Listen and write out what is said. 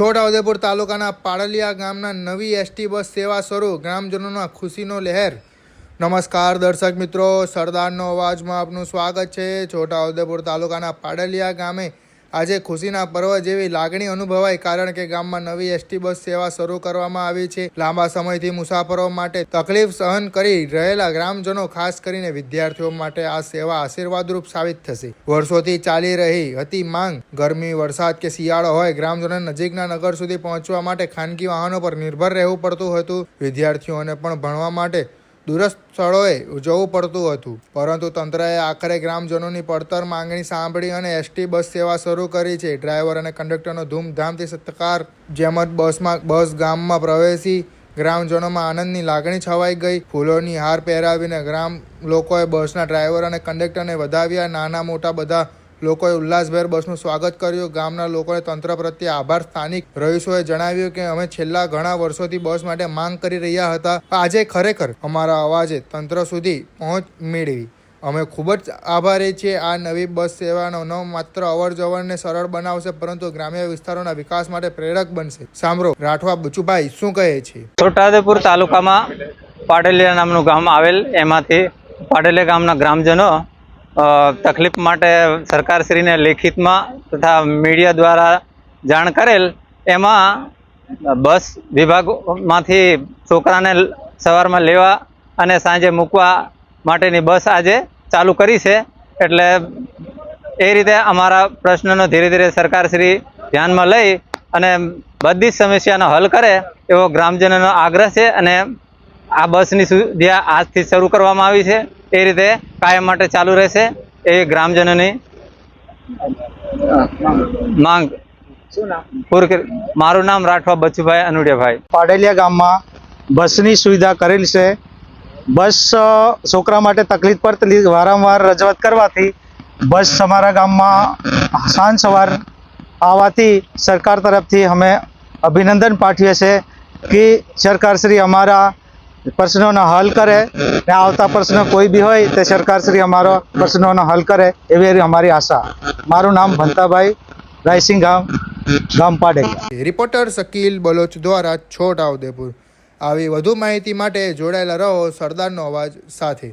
છોટાઉદેપુર તાલુકાના પાડલિયા ગામના નવી એસટી બસ સેવા શરૂ. ગ્રામજનોના ખુશીનો લહેર. નમસ્કાર દર્શક મિત્રો, સરદારનો અવાજમાં આપનું સ્વાગત છે. છોટાઉદેપુર તાલુકાના પાડલિયા ગામે આજે ખુશીના પર્વ જેવી લાગણી અનુભવાય કારણ કે ગામમાં નવી એસટી બસ સેવા શરૂ કરવામાં આવી છે. લાંબા સમયથી મુસાફરો માટે તકલીફ સહન કરી રહેલા ગ્રામજનો ખાસ કરીને વિદ્યાર્થીઓ માટે આ સેવા આશીર્વાદરૂપ સાબિત થશે. વર્ષોથી ચાલી રહી હતી માંગ. ગરમી, વરસાદ કે શિયાળો હોય ગ્રામજનો નજીકના નગર સુધી પહોંચવા માટે ખાનગી વાહનો પર નિર્ભર રહેવું પડતું હતું. વિદ્યાર્થીઓને પણ ભણવા માટે દૂરસ્થ સ્થળોએ જવું પડતું હતું. પરંતુ તંત્રએ આખરે ગ્રામજનોની પડતર માંગણી સાંભળી અને એસટી બસ સેવા શરૂ કરી છે. ડ્રાઈવર અને કંડક્ટરનો ધૂમધામથી સત્કાર, જેમ જ બસમાં, બસ ગામમાં પ્રવેશી ગ્રામજનોમાં આનંદની લાગણી છવાઈ ગઈ. ફૂલોની હાર પહેરાવીને ગ્રામ લોકોએ બસના ડ્રાઈવર અને કંડક્ટરને વધાવ્યા. નાના મોટા બધા લોકોએ ઉલ્લાસભેર બસનું સ્વાગત કર્યું. ગામના લોકોએ તંત્ર પ્રત્યે આભાર. સ્થાનિક રહીશોએ જણાવ્યું કે અમે છેલ્લા ઘણા વર્ષોથી બસ માટે માંગ કરી રહ્યા હતા. આજે ખરેખર અમારા અવાજે તંત્ર સુધી પહોંચ મેળવી. અમે ખૂબ જ આભારી છીએ. આ નવી બસ સેવાનો ન માત્ર અવર જવરને સરળ બનાવશે, પરંતુ ગ્રામ્ય વિસ્તારોના વિકાસ માટે પ્રેરક બનશે. સાંભળો, રાઠવા બચુભાઈ શું કહે છે? છોટાઉદેપુર તાલુકામાં પાડેલિયા નામનું ગામ આવેલ. એમાંથી પાડેલિયા ગામના ગ્રામજનો તકલીફ માટે સરકારશ્રીને લેખિતમાં તથા મીડિયા દ્વારા જાણ કરેલ, એમાં બસ વિભાગમાંથી છોકરાને સવારમાં લેવા અને સાંજે મૂકવા માટેની બસ આજે ચાલુ કરી છે. એટલે એ રીતે અમારા પ્રશ્નનો ધીરે ધીરે સરકારશ્રી ધ્યાનમાં લઈ અને બધી જ સમસ્યાનો હલ કરે એવો ગ્રામજનોનો આગ્રહ છે અને આ બસની સુવિધા આજથી શરૂ કરવામાં આવી છે. એ રીતે કાયમ માટે ચાલુ રહેશે એ ગ્રામજનોની માંગ. મારું નામ રાઠવા બચુભાઈ અનુડિયાભાઈ. પાડેલિયા ગામમાં બસની સુવિધા કરેલ છે. બસ છોકરા માટે તકલીફ પર વારંવાર રજૂઆત કરવાથી બસ અમારા ગામમાં સાંજ સવાર આવવાથી સરકાર તરફથી અમે અભિનંદન પાઠવીએ છીએ કે સરકારશ્રી અમારા પ્રશ્નોનો હલ કરે ને આવતા પ્રશ્ન કોઈ બી હોય, તે સરકારશ્રી અમારો પ્રશ્નોનો હલ કરે એવી અમારી આશા. મારું નામ ભંતાભાઈ રાયસિંગ ગામ ગામ પાડેલિયા રિપોર્ટર શકીલ બલોચ દ્વારા છોટાઉદેપુર. આવી વધુ માહિતી માટે જોડાયેલા રહો સરદારનો અવાજ સાથે.